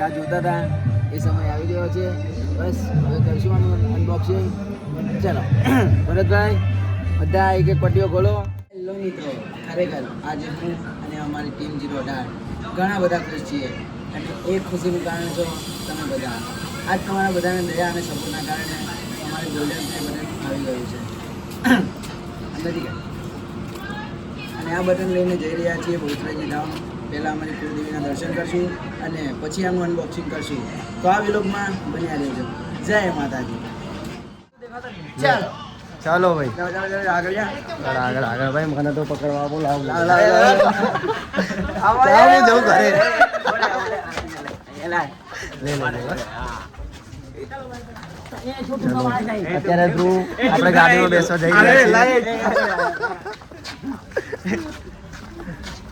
રાહ જોતા હતા. એ સમય આવી ગયો છે. બસ, હવે કરશું આનું અનબોક્સિંગ ચલો, ભરતભાઈ, બધા એક એક પટ્ટીઓ ખોલો. હેલો મિત્રો, ખરેખર આજે હું અને અમારી ટીમ જીરો અઢાર ઘણા બધા ખુશ છીએ. અને એ ખુશીનું કારણ છો તમે બધા. આજ તમારા બધાને દયા અને સપોર્ટના કારણે અમારી ગોલ્ડન બટન આવી ગયું છે. અંદરથી અને આ બટન લઈને જઈ રહ્યા છીએ ભૂતરાજી ધામ. પહેલાં અમારી કુળદેવીના દર્શન કરશું અને પછી આનું અનબોક્સિંગ કરશું તો આ વિલોગમાં બન્યા રહેજો જય માતાજી ચાલો ચાલો ભાઈ આગળ આગળ આગળ ભાઈ મને તો પકડવા બોલાવ. આવો, જવું ઘરે. અત્યારે તું આપણે ગાડીમાં બેસવા જઈ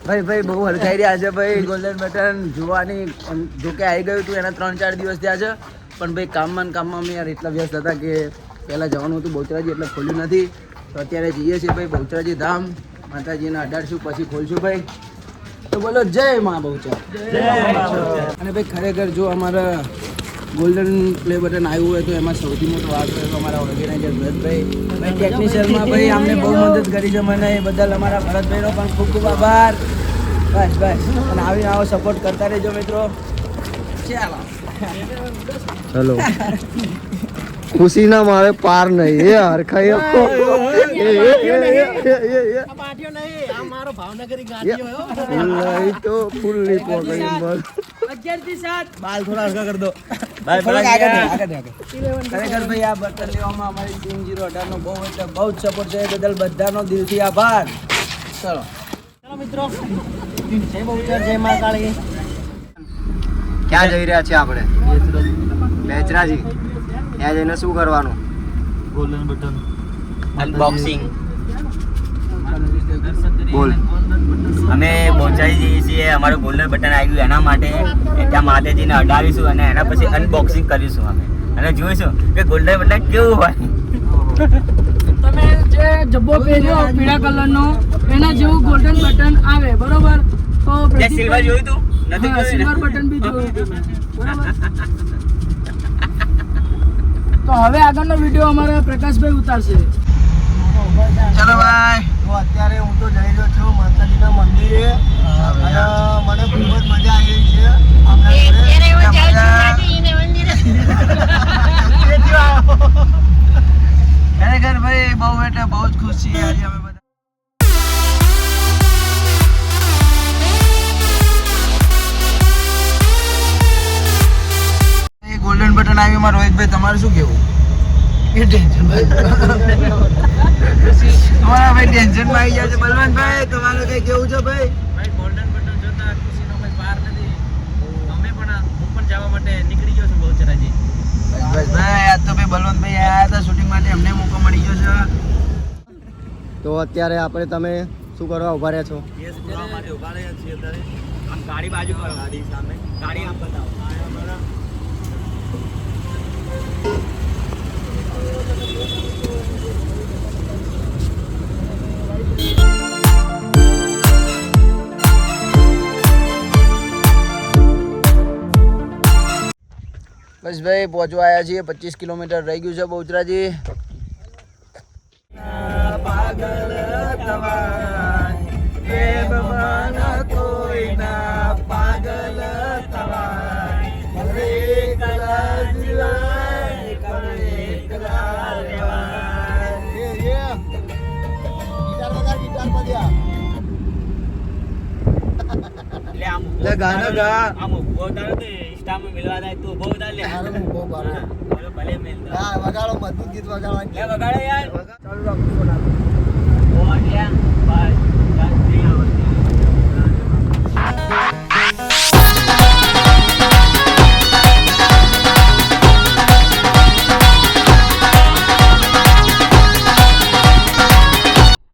ભાઈ ભાઈ બહુ હલકાઈ રહ્યા છે ભાઈ ગોલ્ડન બટન જોવાની. જો કે આવી ગયું હતું એના ત્રણ ચાર દિવસ થયા છે. પણ ભાઈ કામમાં ને કામમાં અમે યાર એટલા વ્યસ્ત હતા કે પહેલાં જવાનું હતું બહુચરાજી એટલે ખોલ્યું નથી. તો અત્યારે જઈએ છીએ ભાઈ બહુચરાજી ધામ. માતાજીને અઢારશું પછી ખોલશું ભાઈ. તો બોલો જય મા બહુચર અને ભાઈ ખરેખર જો અમારા ગોલ્ડન પ્લે બટન આવ્યું હોય તો એમાં સૌથી મોટો વાંક હોય તો અમારા ઓર્ગેનાઇઝર ભરતભાઈ ભાઈ ટેકનિશિયનમાં ભાઈ અમને બહુ મદદ કરી છે. મને એ બદલ અમારા ભરતભાઈનો પણ ખૂબ ખૂબ આભાર. બસ બસ. અને આવીને આવો સપોર્ટ કરતા રહેજો મિત્રો. ચાલો. ચલો. ખુશી ના મારે પાર નહીં. એ હરખાઈ આપો. એ, તો ફૂલ એ, એ, એ. થી તો ફૂલ્લી પકડી બસ બાલ થોડા હલકા કરી દો. થોડાક આગળ આગળ આગળ. ખરેખર ભાઈ આ બટન લેવામાં અમારી ટીમ જીરો અઢારનો બહુ એટલે બહુ જ સપોર્ટ છે. બદલ બધાનો દિલથી આભાર. ચલો. ક્યાં જઈ રહ્યા છીએ આપણે? બેચરાજી ત્યાં જઈને શું કરવાનું? અનબોક્સિંગ બોલ અમે પહોંચાડી જઈએ છીએ. અમારું ગોલ્ડન બટન આવ્યું એના માટે. ત્યાં માતાજીને અડાવીશું અને એના પછી અનબોક્સિંગ કરીશું અમે. અને જોઈશું કે ગોલ્ડન બટન કેવું હોય. તમે જે જબ્બો પહેર્યો પીળા કલરનો એના જેવું ગોલ્ડન બટન આવે બરોબર? તો સિલ્વર જોયું તું? નથી જોયું સિલ્વર બટન બી જોયું તો હવે આગળનો વીડિયો અમારા પ્રકાશભાઈ ઉતારશે. ચલો ભાઈ તો અત્યારે હું તો જઈ રહ્યો છું માતાજીના મંદિરે. અને મને ખૂબ જ મજા આવી છે. ખરેખર ભાઈ બહુ એટલે બહુ જ ખુશ. છીએ આજે અમે બધા ગોલ્ડન બટન આવ્યું માં રોહિતભાઈ તમારે શું કેવું? એ ટેન્શન તમારા ભાઈ ટેન્શન આવી જાય છે. બલવંતભાઈ તમારું કઈ કેવું છે ભાઈ? ભાઈ ગોલ્ડન બટન જોતા ખુશીનો કંઈ પાર નથી. અમે પણ હું પણ જવા માટે નીકળી ગયો છું બહુચરાજી. ભાઈ આજ તો ભાઈ બલવંતભાઈ આવ્યા હતા શૂટિંગ માટે. અમને મોકો મળી ગયો છે. તો અત્યારે આપણે તમે શું કરવા ઊભા રહ્યા છો? કેસ પુરાવા માટે ઊભા રહ્યા છીએ અત્યારે. આમ ગાડી બાજુ ગાડી સામે. ગાડી આમ બતાવો. બસ ભાઈ પહોંચવા આવ્યા છીએ પચીસ કિલોમીટર રહી ગયું છે બહુચરાજી એટલે આમ લે ગાના ગા. આમ ઊભો તારો તો ઇન્સ્ટામાં મિલવા જાય તું ઊભો ઉતાર લે. હારું, હું ઊભો બોલો ભલે મિલ હા વગાડો ગીત લે યાર. ચાલુ રાખો.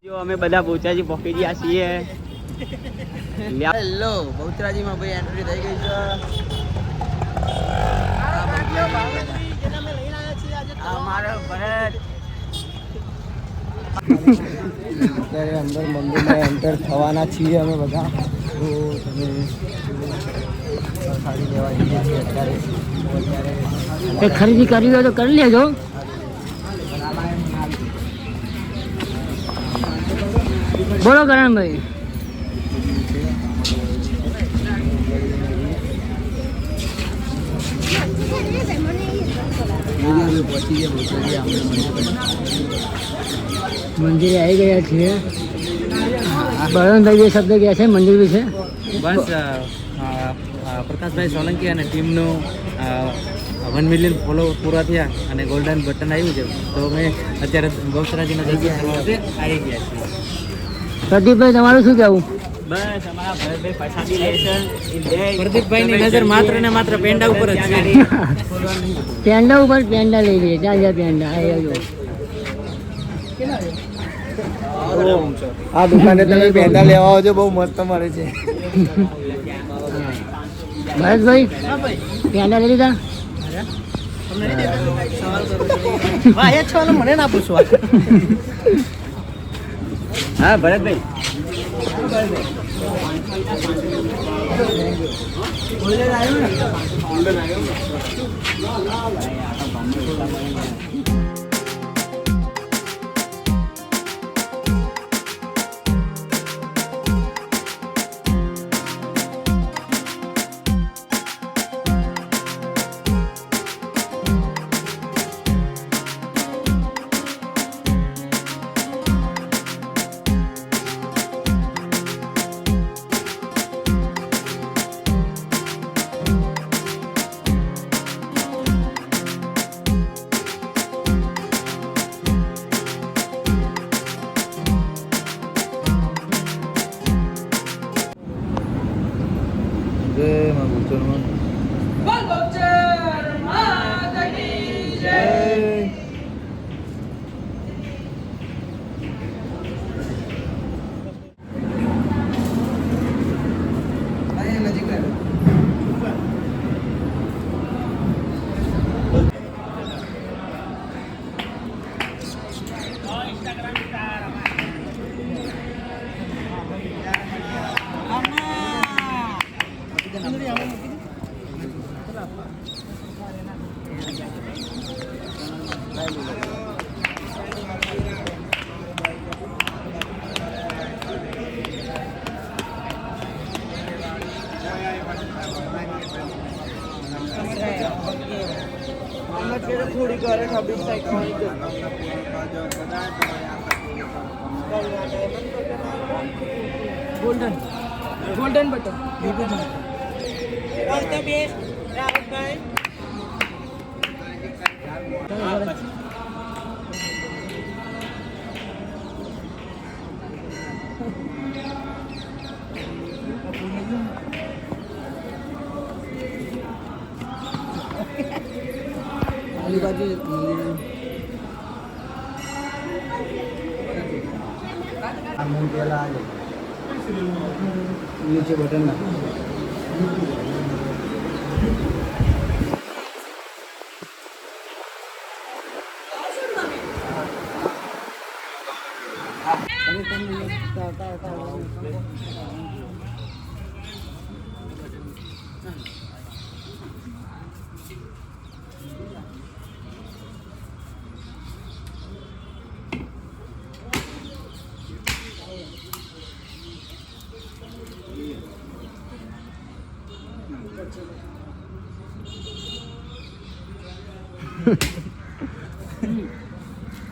જો અમે બધા પહોંચ્યા પહોંચી ગયા છીએ. હેલો બહુચરાજીમાં ભાઈ એન્ટ્રી થઈ ગઈ છે. ભરત. અત્યારે અંદર મંદિરમાં એન્ટર થવાના છીએ અમે બધા. તો તમે સાડી લેવા જઈએ છીએ અત્યારે. ખરીદી કરવી હોય તો કરી લેજો. બોલો કરણભાઈ મંદિર પહોંચી ગયા પહોંચી ગયા આપણે મંદિરે આવી ગયા છીએ. બળવંતભાઈ જે શબ્દ ગયા છે મંદિર વિશે. બસ પ્રકાશભાઈ સોલંકી અને ટીમનું વન મિલિયન ફોલો પૂરા થયા અને ગોલ્ડન બટન આવ્યું છે. તો અમે અત્યારે બહુચરાજીના દર્શન કરવા આવી ગયા છીએ. પ્રદીપભાઈ તમારું શું કહેવું? બસ અમારા ભરતભાઈ પ્રસાદી લે છે. એ નજર માત્ર ને માત્ર પેંડા ઉપર જ છે. પેંડા ઉપર પેંડા લઈ લઈએ જ્યાં જ્યાં પેંડા આવજો આ દુકાને તમે પેંડા લેવા આવજો બહુ મસ્ત મળે છે. ભરતભાઈ પેંડા લઈ લીધા. મને ના પૂછવા. હા ભરતભાઈ बोले आयो ना बोले ना ला ला भाई आता बम्बे को लगाएंगे ગોલ્ડન ગોલ્ડન બટન આજુબાજુ આ મૂળ પેલા આ નીચે બટન ના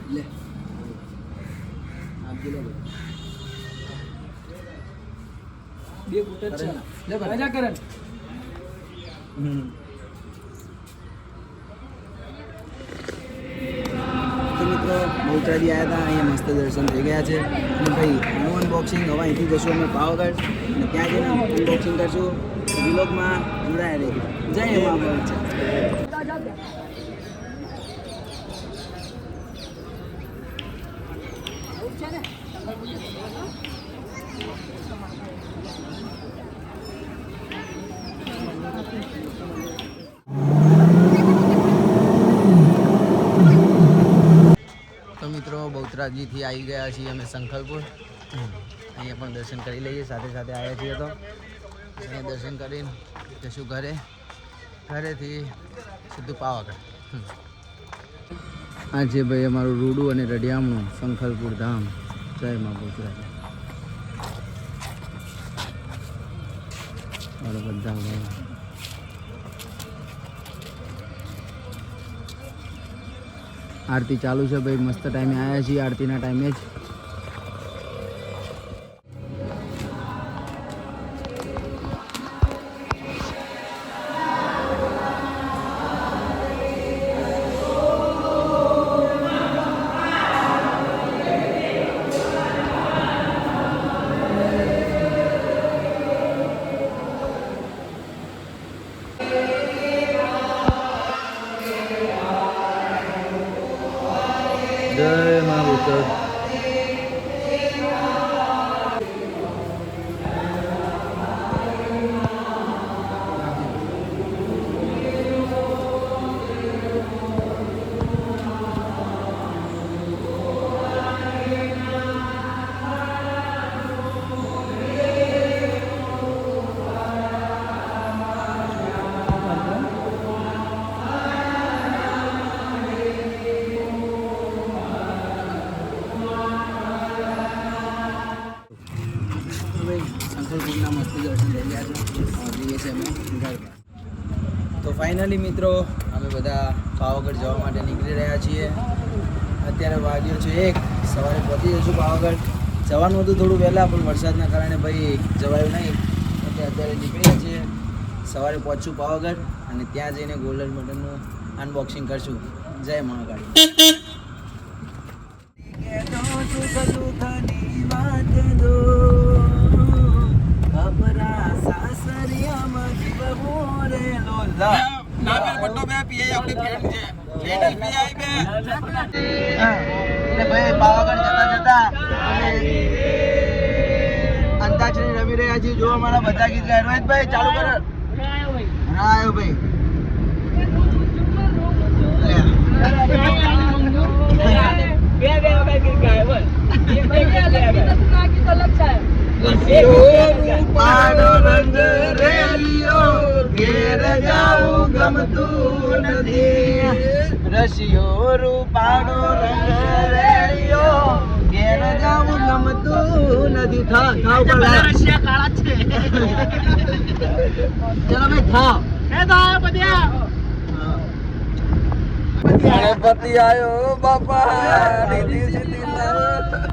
લે આપજે લે બે ફૂટ જ છે મજા કરણ તો મિત્રો બહુચરાજી આવ્યા હતા અહીંયા મસ્ત દર્શન થઈ ગયા છે. અને ભાઈ એનું અનબોક્સિંગ હવે અહીંથી જશું અમે પાવાગઢ. અને ત્યાં જઈને અનબોક્સિંગ કરશું. વિલોગમાં જોડાયા રહી જય એમાં છે તો મિત્રો બહુચરાજીથી આવી ગયા છીએ અમે શંખલપુર અહીંયા પણ દર્શન કરી લઈએ, સાથે સાથે આવ્યા છીએ તો. અહીંયા દર્શન કરીને જશું ઘરે. ઘરેથી સીધું પાવાગઢ. આ છે ભાઈ અમારું રૂડું અને રડિયામણું શંખલપુર ધામ. જય મા બોચરાજ મારા બધા આરતી ચાલુ છે ભાઈ મસ્ત ટાઈમે આવ્યા છીએ આરતીના ટાઈમે જ. મિત્રો, અમે બધા પાવાગઢ જવા માટે નીકળી રહ્યા છીએ. અત્યારે વાગ્યો છે એક. સવારે પહોંચી જઈશું પાવાગઢ. જવાનું હતું થોડું વહેલા, પણ વરસાદના કારણે ભાઈ જવાયું નહીં. એટલે અત્યારે નીકળ્યા છીએ. સવારે પહોંચશું પાવાગઢ અને ત્યાં જઈને ગોલ્ડન બટનનું અનબોક્સિંગ કરશું. જય મહાકાળી. એટલે ભાઈ પાવાગઢ જતા જતા અમે અંતાક્ષરી રમી રહ્યા છીએ. જો અમારા બધા ગીત ગાય રોહિતભાઈ ચાલુ કરો. હા અલગ ભાઈ ઘેર જાવું ગમતું નથી રશિયો રૂપાડો રંગ રેલિયો ઘેર ગમતું નથી થા થા કાળા છે ચલો ભાઈ ગણપતિ આવ્યો બાપા સીધી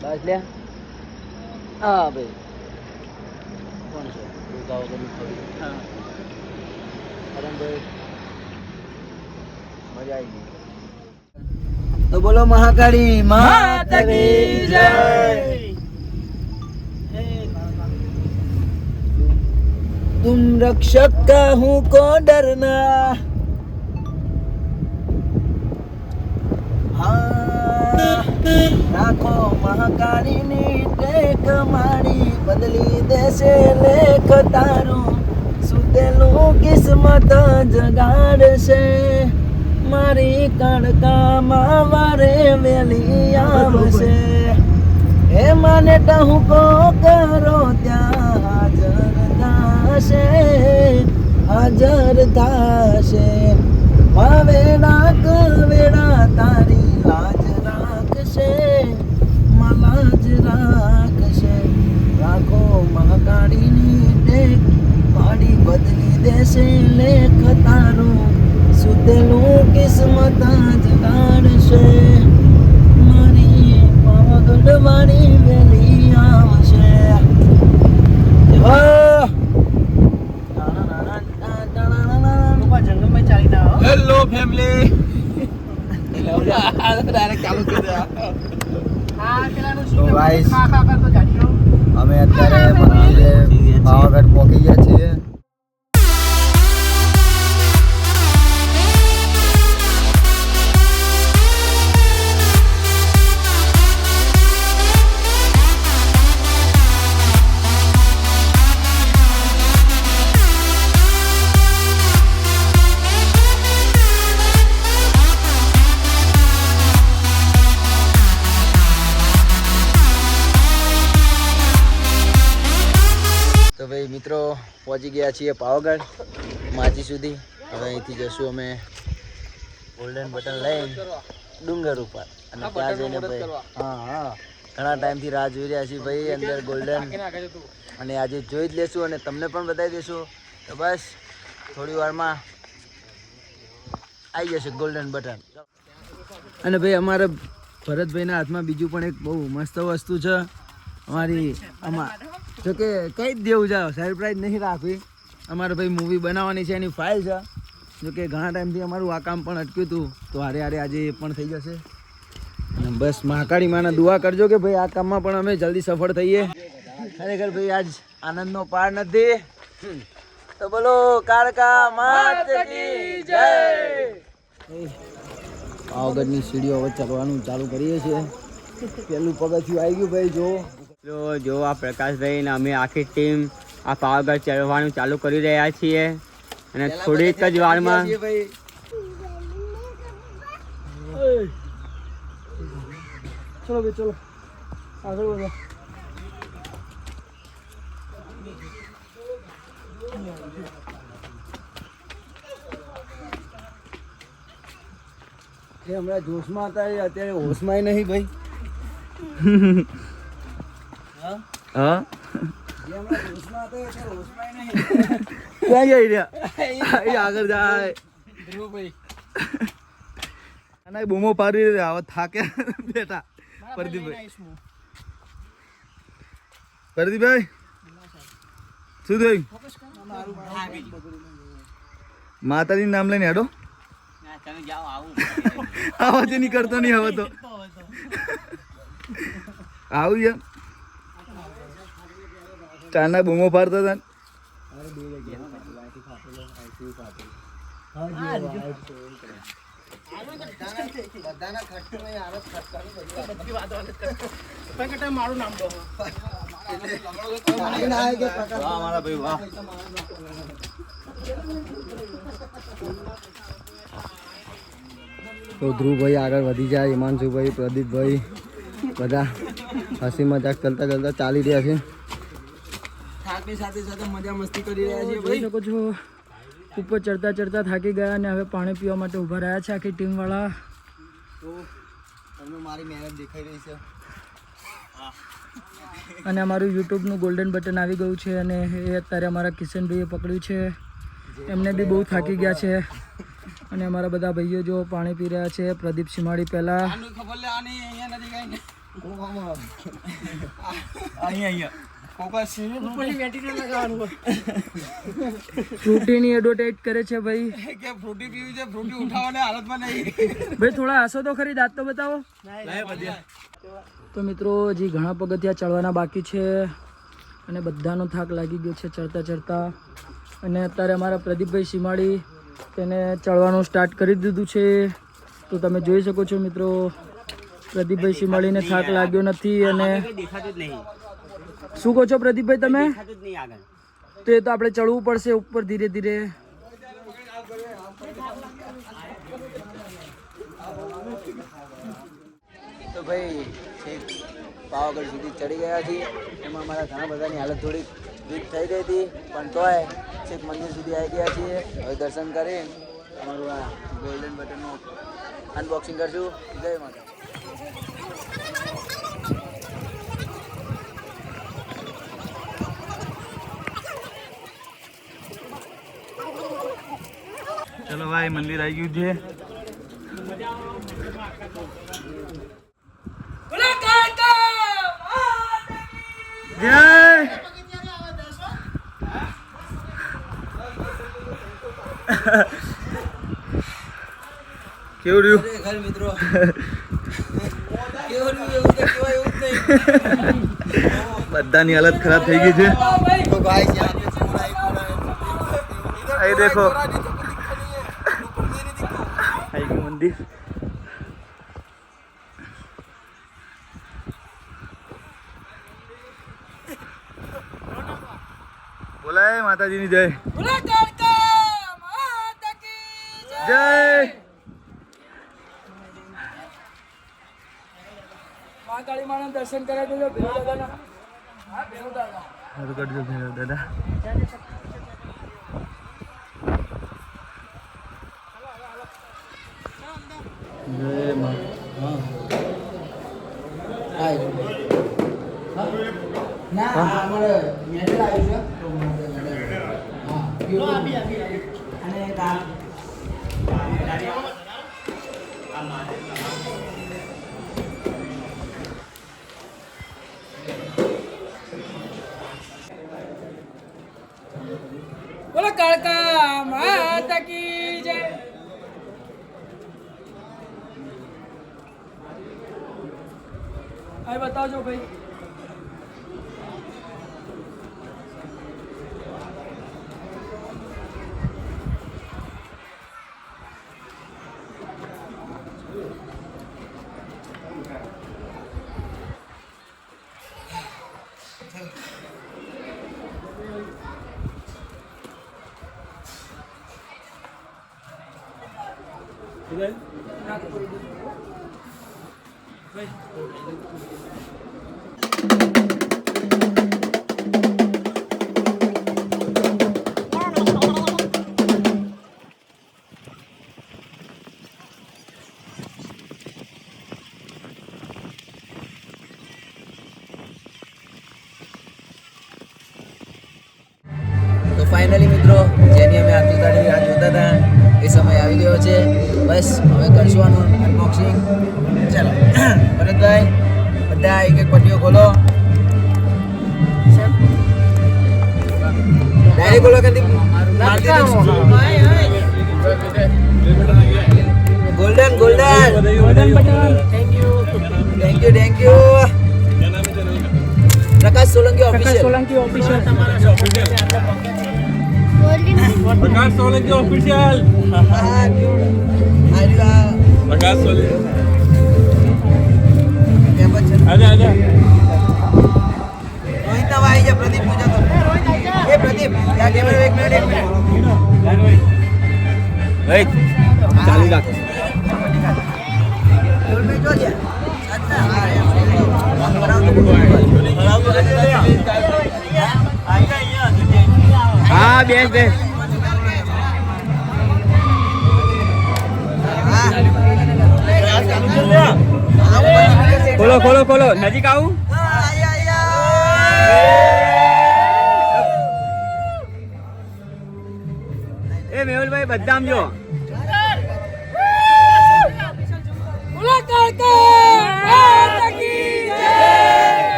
બસ લે હા ભાઈ કોણ છે ગાવ ગમી થોડી हाँ અરણભાઈ મજા આવી ગઈ તો બોલો મહાકાળી માતા કી જય तुम रक्षक का हूँ को डरना રાખો મહાકાળીની ટેક મારી, બદલી દેશે લેખ તારું. સુતેલું કિસ્મત જગાડશે. મારી કણકામાં વારે વેલી આવશે. હે મને ટહુકો કરો ત્યાં હાજર થશે હાજર થશે. છે લેખ તારો સુધેલું કિસ્મત જ કાઢશે મારી પાવાગઢ વાળી વેલી આવશે. હેલો ફેમિલી ડાયરેક્ટ ચાલુ કરી અમે અત્યારે પાવાગઢ પહોંચી ગયા છીએ. પહોંચી ગયા છીએ પાવાગઢ. માજી સુધી. હવે અહીંથી જશું અમે ગોલ્ડન બટન લઈ ડુંગર ઉપર. અને ત્યાં જઈને ભાઈ હા હા. ઘણા ટાઈમથી રાહ જોઈ રહ્યા છીએ ભાઈ અંદર ગોલ્ડન અને આજે જોઈ જ લેશું અને તમને પણ બતાવી દઈશું તો બસ થોડી વારમાં આવી જશે ગોલ્ડન બટન અને ભાઈ અમારા ભરતભાઈના હાથમાં બીજું પણ એક બહુ મસ્ત વસ્તુ છે. અમારી આમાં જો કે કંઈ જ દેવું છે સરપ્રાઈઝ નહીં રાખવી. અમારે ભાઈ મૂવી બનાવવાની છે, એની ફાઇલ છે. જો કે ઘણા ટાઈમથી અમારું આ કામ પણ અટક્યું હતું. તો હારે હારે આજે એ પણ થઈ જશે. અને બસ મહાકાળી માના દુઆ કરજો કે ભાઈ આ કામમાં પણ અમે જલ્દી સફળ થઈએ. ખરેખર ભાઈ આજ આનંદનો પાર નથી. તો બોલો, કાળકા માત કી સીડીઓ હવે ચડવાનું ચાલુ કરીએ છીએ. પેલું પગથિયું આવી ગયું ભાઈ જો તો જો આ પ્રકાશભાઈ ને અમે આખી ટીમ આ પાવાગઢ ચડવાનું ચાલુ કરી રહ્યા છીએ. અને થોડીક જ વારમાં ચલો ભાઈ ચલો. આગળ વધો. હમણાં જોશમાં હતા અત્યારે હોશમાં નહીં ભાઈ. હા? ક્યાં જઈ રહ્યા એ આગળ જાય. અને બૂમો પાડી રહ્યા હવે થાકે. બેટા. પ્રદીપભાઈ. પ્રદીપભાઈ? શું થયું? માતાજી નામ લઈને હેડો. તમે નહીં કરતો આવાજ નહીં હવે તો. આવું યાર ચારના બૂમો ફાડતા હતા. તો ધ્રુવભાઈ આગળ વધી જાય, હિમાંશુભાઈ, પ્રદીપભાઈ, બધા હસી મજાક ચાલતા ચાલતા ચાલી રહ્યા છે થાકની સાથે સાથે મજા મસ્તી કરી રહ્યા છીએ ભાઈ. શકો છો. ઉપર ચડતા ચડતા થાકી ગયા અને હવે પાણી પીવા માટે ઊભા રહ્યા છે આખી ટીમ વાળા તો તમને મારી મહેનત દેખાઈ રહી છે. અને અમારું યુટ્યુબનું ગોલ્ડન બટન આવી ગયું છે અને એ અત્યારે અમારા કિશનભાઈએ પકડ્યું છે. એમને બી બહુ થાકી ગયા છે. અને અમારા બધા ભાઈઓ જો પાણી પી રહ્યા છે. પ્રદીપ સીમાડી પહેલા. લે અહીંયા ફ્રૂટીની એડવર્ટાઇઝ કરે છે ભાઈ. કે ફ્રૂટી પીવી છે ફ્રૂટી ઉઠાવવાની હાલતમાં નહીં. ભાઈ થોડા હસો તો ખરી દાંત તો બતાવો. તો મિત્રો હજી ઘણા પગથિયા ચડવાના બાકી છે અને બધાનો થાક લાગી ગયો છે ચડતા ચડતા. અને અત્યારે અમારા પ્રદીપભાઈ સીમાડી તેને ચડવાનું સ્ટાર્ટ કરી દીધું છે. તો તમે જોઈ શકો છો મિત્રો પ્રદીપભાઈ મળીને થાક લાગ્યો નથી અને દેખાતું જ નહીં. શું કહો છો પ્રદીપભાઈ તમે? તો એ તો આપણે ચડવું પડશે ઉપર ધીરે ધીરે. તો ભાઈ છેક પાવાગઢ સુધી ચડી ગયા છીએ. એમાં અમારા ઘણા બધાની હાલત થોડીક વીક થઈ ગઈ હતી પણ તોય છેક મંદિર સુધી આવી ગયા છીએ. હવે દર્શન કરી. અમારું આ ગોલ્ડન બટનનું અનબોક્સિંગ કરશું. જય માતા ભાઈ મંદિર આવી ગયું છે. કેવું રહ્યું? મિત્રો. બધાની હાલત ખરાબ થઈ ગઈ છે. અહીં દેખો. આવી ગયું મંદિર બોલાય માતાજીની જય જય મહાકાળી માના દર્શન કર્યા તો ભેરુ દાદાના હા ભેરુ દાદા સારું કરજો ભેરો દાદા જય માં હા ના અમારે મેડલ આવ્યું છે તો મેડલ હા અને એક આ બોલો કાળકા માતા કી જય હવે બતાવજો ભાઈ આજા રોહિત નવા આવી પ્રદીપ પૂજા તો. એ પ્રદીપ ત્યાં કેમેરો એક મિનિટ એક મિનિટ ચાલુ રાખ. જો છે અચ્છા હા. ભરાવતો હા બેસ બેસ ખોલો ખોલો ખોલો નજીક આવું. એ મેહુલભાઈ, બધા આમ જો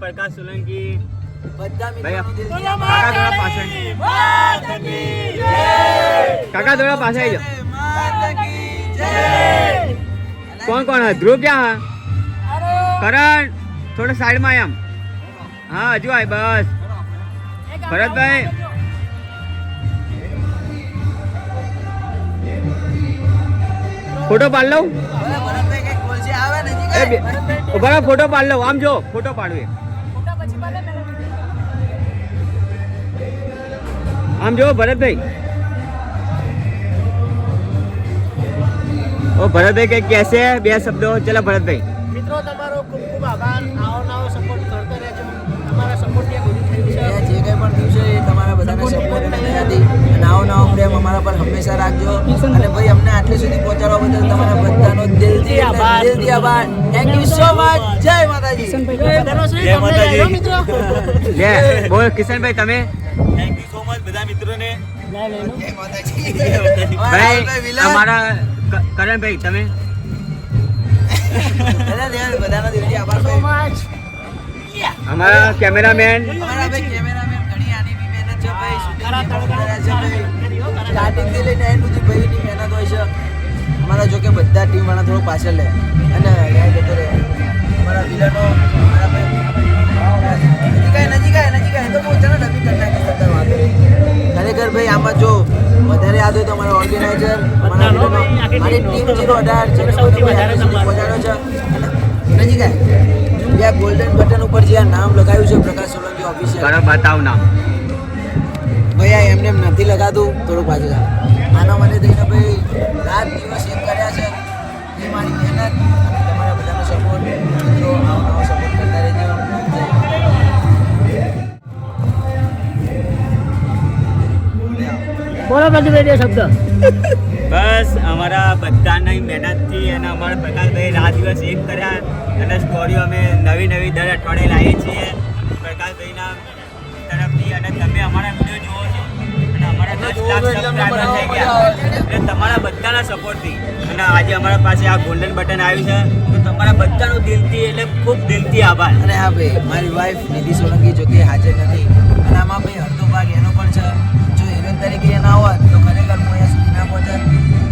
પ્રકાશ સોલંકી. કાકા થોડા પાસે આવી જાઓ. કોણ કોણ? ધ્રુવ ક્યાં કરણ, થોડા સાઈડમાં એમ હા, હજુ આય, બસ. ભરતભાઈ. ફોટો પાડ લઉં? ઊભા ફોટો પાડ લઉં. આમ જો, ફોટો પાડું આમ જો, ભરતભાઈ. ઓ ભરતભાઈ કઈ કહેશે? બે શબ્દો. ચલો ભરતભાઈ. મિત્રો તમારો ખૂબ ખૂબ આભાર. આવો નવો સપોર્ટ કરતો રહેજો. તમારા સપોર્ટ આ બધું થયું છે. જે કંઈ પણ થયું છે એ તમારા બધાના સપોર્ટ અને હતી અને આવો નવો પ્રેમ અમારા પર હંમેશા રાખજો. અને ભાઈ અમને આટલે સુધી પહોંચાડવા બદલ તમારા બધાનો દિલથી આભાર. દિલથી આભાર. થેન્ક યુ સો મચ જય માતાજી. જય હો મિત્રો. જય બોલ કિશનભાઈ તમે? થેન્ક યુ સો મચ બધા મિત્રોને. જય માતાજી. ભાઈ અમારા કેમેરામેન. અમારા ભાઈ કેમેરામેન ઘણી આની બી મહેનત છે ભાઈ શૂટિંગની પણ કર્યા સ્ટાર્ટિંગથી લઈને એન્ડ સુધી ભાઈની મહેનત હોય છે. અમારા જોકે બધા ટીમ વાળા થોડું પાછળ લે. અને યાર જતો રહે. અમારા વિલનો અમારા ભાઈ. નજીક આય નજીક આય નજીક આય. તો બહુ ચાલો ડબી કરી નાખી બધા વાંધો નહીં. ખરેખર ભાઈ આમાં જો વધારે યાદ હોય તો અમારા ઓર્ગેનાઇઝર મારી ટીમ જીરો અઢાર પહોંચાડ્યો છે? નજીક જ્યાં ગોલ્ડન બટન ઉપર જે નામ લગાવ્યું છે પ્રકાશ સોલંકી ઓફિશિયલ કરો બતાવ નામ. ભાઈ આ એમને એમ નથી લગાતું થોડું પાછું. આના મને થઈને ભાઈ રાત દિવસ એક કર્યા છે. એ મારી મહેનત. બોલો બધું બે શબ્દ. બસ અમારા બધાની મહેનતથી અને અમારા પ્રકાશભાઈ રાત દિવસ એક કર્યા અને સ્ટોરીઓ અમે નવી નવી દર અઠવાડિયે લાવીએ છીએ. પ્રકાશભાઈના તરફથી અને તમે અમારા વીડિયો જુઓ છો. અને અમારા દસ લાખ સબસ્ક્રાઈબર થઈ ગયા. એટલે તમારા બધાના સપોર્ટથી અને આજે અમારા પાસે આ ગોલ્ડન બટન આવ્યું છે. તો તમારા બધાનું દિલથી એટલે ખૂબ દિલથી આભાર. અને હા ભાઈ મારી વાઈફ નિધિ સોલંકી જો કે હાજર નથી. અને આમાં ભાઈ અડધો ભાગ એનો પણ છે. તરીકે ના હોત તો ખરેખર હું અહીંયા સુધી ના પહોંચત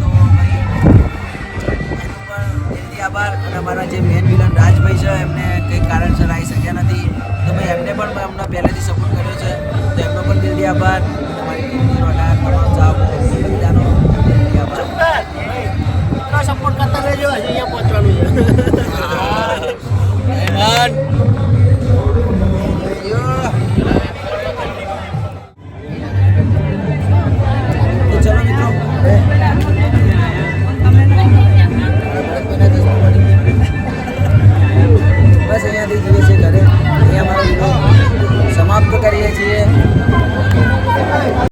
તો ભાઈ એનું પણ દીર્થી આભાર અને અમારા જે મેન વિલન રાજભાઈ છે એમને કંઈ કારણસર આવી શક્યા નથી. તો ભાઈ એમને પણ મેં અમને પહેલેથી સપોર્ટ કર્યો છે. તો એમનો પણ દિલથી આભાર. તમારી ટીમનો અઢાર કરો જાઓ બધાનો દિલથી આભાર. સપોર્ટ કરતા રહેજો અહીંયા પહોંચવાનું છે. Yeah.